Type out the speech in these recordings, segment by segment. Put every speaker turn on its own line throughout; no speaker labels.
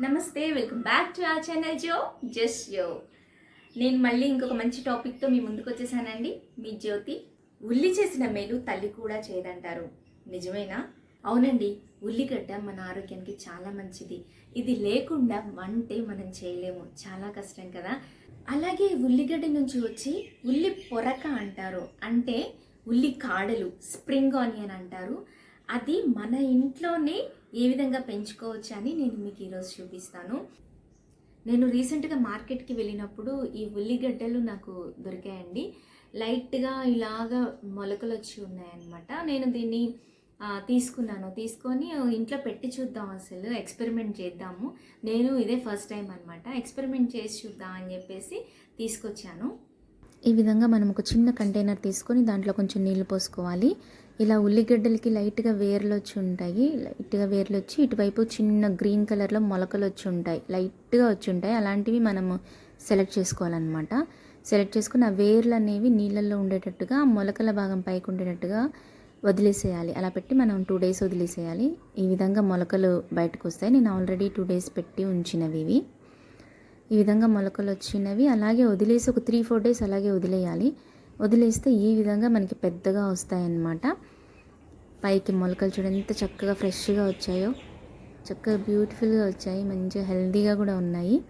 నమస్తే welcome back to ఆ channel Jo just Jo. నేను మళ్ళీ ఇంకొక మంచి టాపిక్తో మీ ముందుకు వచ్చేసానండి. మీ జ్యోతి ఉల్లి చేసిన మేలు తల్లి కూడా చేయదంటారు. నిజమేనా? అవునండి ఉల్లిగడ్డ మన ఆరోగ్యానికి చాలా మంచిది. ఇది లేకుండా వంటే మనం చేయలేము. చాలా కష్టం కదా? అలాగే ఉల్లిగడ్డ నుంచి వచ్చి ఉల్లి పొరక అంటారు. అంటే ఉల్లి కాడలు స్ప్రింగ్ ఆనియన్ అంటారు. అది మన ఇంట్లోనే ఏ విధంగా పెంచుకోవచ్చు అని నేను మీకు ఈరోజు చూపిస్తాను. నేను రీసెంట్గా మార్కెట్కి వెళ్ళినప్పుడు ఈ ఉల్లిగడ్డలు నాకు దొరికాయండి. లైట్గా ఇలాగా మొలకలు వచ్చి ఉన్నాయన్నమాట. నేను దీన్ని తీసుకున్నాను. తీసుకొని ఇంట్లో పెట్టి చూద్దాం అసలు ఎక్స్పెరిమెంట్ చేద్దాము. నేను ఇదే ఫస్ట్ టైం అనమాట ఎక్స్పెరిమెంట్ చేసి చూద్దాం అని చెప్పేసి తీసుకొచ్చాను.
ఈ విధంగా మనం ఒక చిన్న కంటైనర్ తీసుకొని దాంట్లో కొంచెం నీళ్ళు పోసుకోవాలి. ఇలా ఉల్లిగడ్డలకి లైట్గా వేర్లు వచ్చి ఉంటాయి. లైట్గా వేర్లు వచ్చి ఇటువైపు చిన్న గ్రీన్ కలర్లో మొలకలు వచ్చి ఉంటాయి. లైట్గా వచ్చి ఉంటాయి. అలాంటివి మనము సెలెక్ట్ చేసుకోవాలన్నమాట. సెలెక్ట్ చేసుకుని ఆ వేర్లు అనేవి నీళ్ళల్లో ఉండేటట్టుగా మొలకల భాగం పైకి ఉండేటట్టుగా వదిలేసేయాలి. అలా పెట్టి మనం టూ డేస్ వదిలేసేయాలి. ఈ విధంగా మొలకలు బయటకు వస్తాయి నేను ఆల్రెడీ టూ డేస్ పెట్టి ఉంచినవి ఇవి. ఈ విధంగా మొలకలు వచ్చినవి. అలాగే వదిలేసి ఒక త్రీ ఫోర్ డేస్ అలాగే వదిలేయాలి. వదిలేస్తే ఈ విధంగా మనకి పెద్దగా వస్తాయన్నమాట. పైకి మొలకలు చూడండి ఎంత చక్కగా ఫ్రెష్గా వచ్చాయో. చక్కగా బ్యూటిఫుల్గా వచ్చాయి. మంచిగా హెల్దీగా కూడా ఉన్నాయి.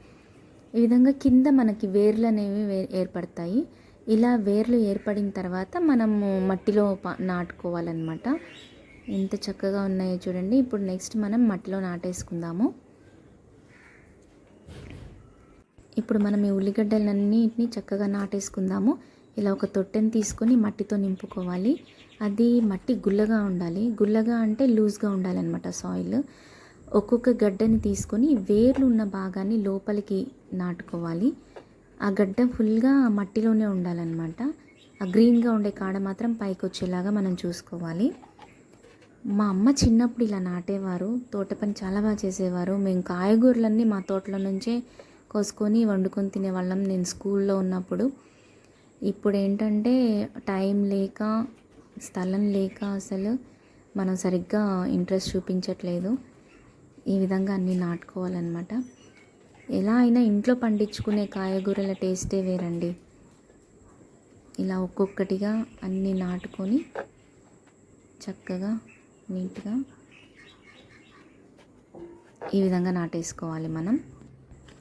ఈ విధంగా కింద మనకి వేర్లు అనేవి ఏర్పడతాయి. ఇలా వేర్లు ఏర్పడిన తర్వాత మనము మట్టిలో నాటుకోవాలన్నమాట. ఎంత చక్కగా ఉన్నాయో చూడండి. ఇప్పుడు నెక్స్ట్ మనం మట్టిలో నాటేసుకుందాము. ఇప్పుడు మనం ఈ ఉల్లిగడ్డలన్నిటిని చక్కగా నాటేసుకుందాము. ఇలా ఒక తొట్టెని తీసుకొని మట్టితో నింపుకోవాలి. అది మట్టి గుల్లగా ఉండాలి. గుల్లగా అంటే లూజ్గా ఉండాలన్నమాట సాయిల్ ఒక్కొక్క గడ్డని తీసుకొని వేర్లు ఉన్న భాగాన్ని లోపలికి నాటుకోవాలి. ఆ గడ్డ ఫుల్గా మట్టిలోనే ఉండాలన్నమాట. ఆ గ్రీన్గా ఉండే కాడ మాత్రం పైకి వచ్చేలాగా మనం చూసుకోవాలి. మా అమ్మ చిన్నప్పుడు ఇలా నాటేవారు. తోట పని చాలా బాగా చేసేవారు. మేము కాయగూరలన్నీ మా తోటలో నుంచే కోసుకొని వండుకొని తినేవాళ్ళం నేను స్కూల్లో ఉన్నప్పుడు. ఇప్పుడు ఏంటంటే టైం లేక స్థలం లేక అసలు మనం సరిగ్గా ఇంట్రెస్ట్ చూపించట్లేదు. ఈ విధంగా అన్నీ నాటుకోవాలన్నమాట. ఎలా అయినా ఇంట్లో పండించుకునే కాయగూరల టేస్టే వేరండి. ఇలా ఒక్కొక్కటిగా అన్నీ నాటుకొని చక్కగా నీట్గా ఈ విధంగా నాటేసుకోవాలి మనం.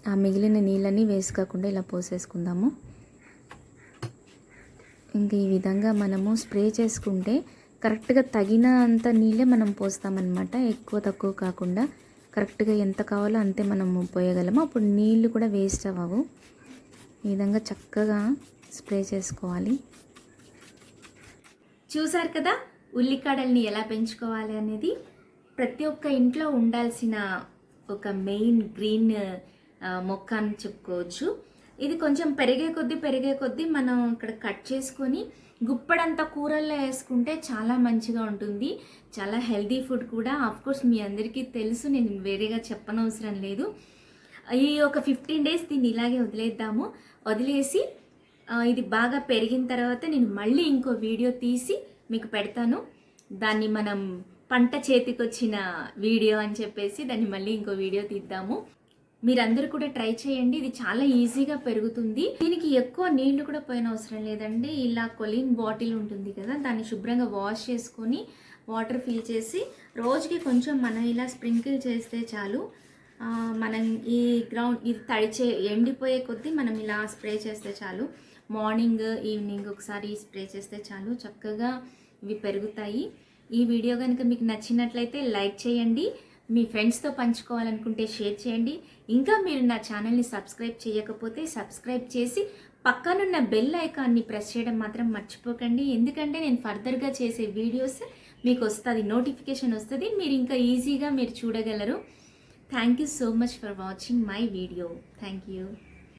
ఆ మిగిలిన నీళ్ళని వేసుకోకుండా ఇలా పోసేసుకుందాము. ఇంకా ఈ విధంగా మనము స్ప్రే చేసుకుంటే కరెక్ట్గా తగినంత నీళ్ళే మనం పోస్తామన్నమాట. ఎక్కువ తక్కువ కాకుండా కరెక్ట్గా ఎంత కావాలో అంతే మనము పోయగలము. అప్పుడు నీళ్ళు కూడా వేస్ట్ అవ్వవు. ఈ విధంగా చక్కగా స్ప్రే చేసుకోవాలి.
చూసారు కదా? ఉల్లికాడల్ని ఎలా పెంచుకోవాలి అనేది? ప్రతి ఒక్క ఇంట్లో ఉండాల్సిన ఒక మెయిన్ గ్రీన్ మొక్క అని చెప్పుకోవచ్చు. ఇది కొంచెం పెరిగే కొద్దీ పెరిగే కొద్దీ మనం ఇక్కడ కట్ చేసుకొని గుప్పడంత కూరల్లో వేసుకుంటే చాలా మంచిగా ఉంటుంది. చాలా హెల్దీ ఫుడ్ కూడా. కోర్స్ మీ అందరికీ తెలుసు నేను వేరేగా చెప్పనవసరం లేదు. ఈ ఒక ఫిఫ్టీన్ డేస్ దీన్ని ఇలాగే వదిలేద్దాము. వదిలేసి ఇది బాగా పెరిగిన తర్వాత నేను మళ్ళీ ఇంకో వీడియో తీసి మీకు పెడతాను. దాన్ని మనం పంట చేతికొచ్చిన వీడియో అని చెప్పేసి దాన్ని మళ్ళీ ఇంకో వీడియో తీద్దాము. మీరందరూ కూడా ట్రై చేయండి. ఇది చాలా ఈజీగా పెరుగుతుంది. దీనికి ఎక్కువ నీళ్ళు కూడా పోయిన అవసరం లేదండి. ఇలా కొలిన్ బాటిల్ ఉంటుంది కదా దాన్ని శుభ్రంగా వాష్ చేసుకొని వాటర్ ఫిల్ చేసి రోజుకి కొంచెం మనం ఇలా స్ప్రింకిల్ చేస్తే చాలు. మనం ఈ గ్రౌండ్ ఇది తడిచే ఎండిపోయే కొద్దీ మనం ఇలా స్ప్రే చేస్తే చాలు. మార్నింగ్ ఈవినింగ్ ఒకసారి స్ప్రే చేస్తే చాలు. చక్కగా ఇవి పెరుగుతాయి. ఈ వీడియో కనుక మీకు నచ్చినట్లయితే లైక్ చేయండి. మీ ఫ్రెండ్స్తో పంచుకోవాలనుకుంటే షేర్ చేయండి. ఇంకా మీరు నా ఛానల్ని సబ్స్క్రైబ్ చేయకపోతే సబ్స్క్రైబ్ చేసి పక్కనున్న బెల్ ఐకాన్ని ప్రెస్ చేయడం మాత్రం మర్చిపోకండి. ఎందుకంటే నేను ఫర్దర్గా చేసే వీడియోస్ మీకు వస్తుంది నోటిఫికేషన్ వస్తుంది. మీరు ఇంకా ఈజీగా మీరు చూడగలరు. Thank you so much for watching my video thank you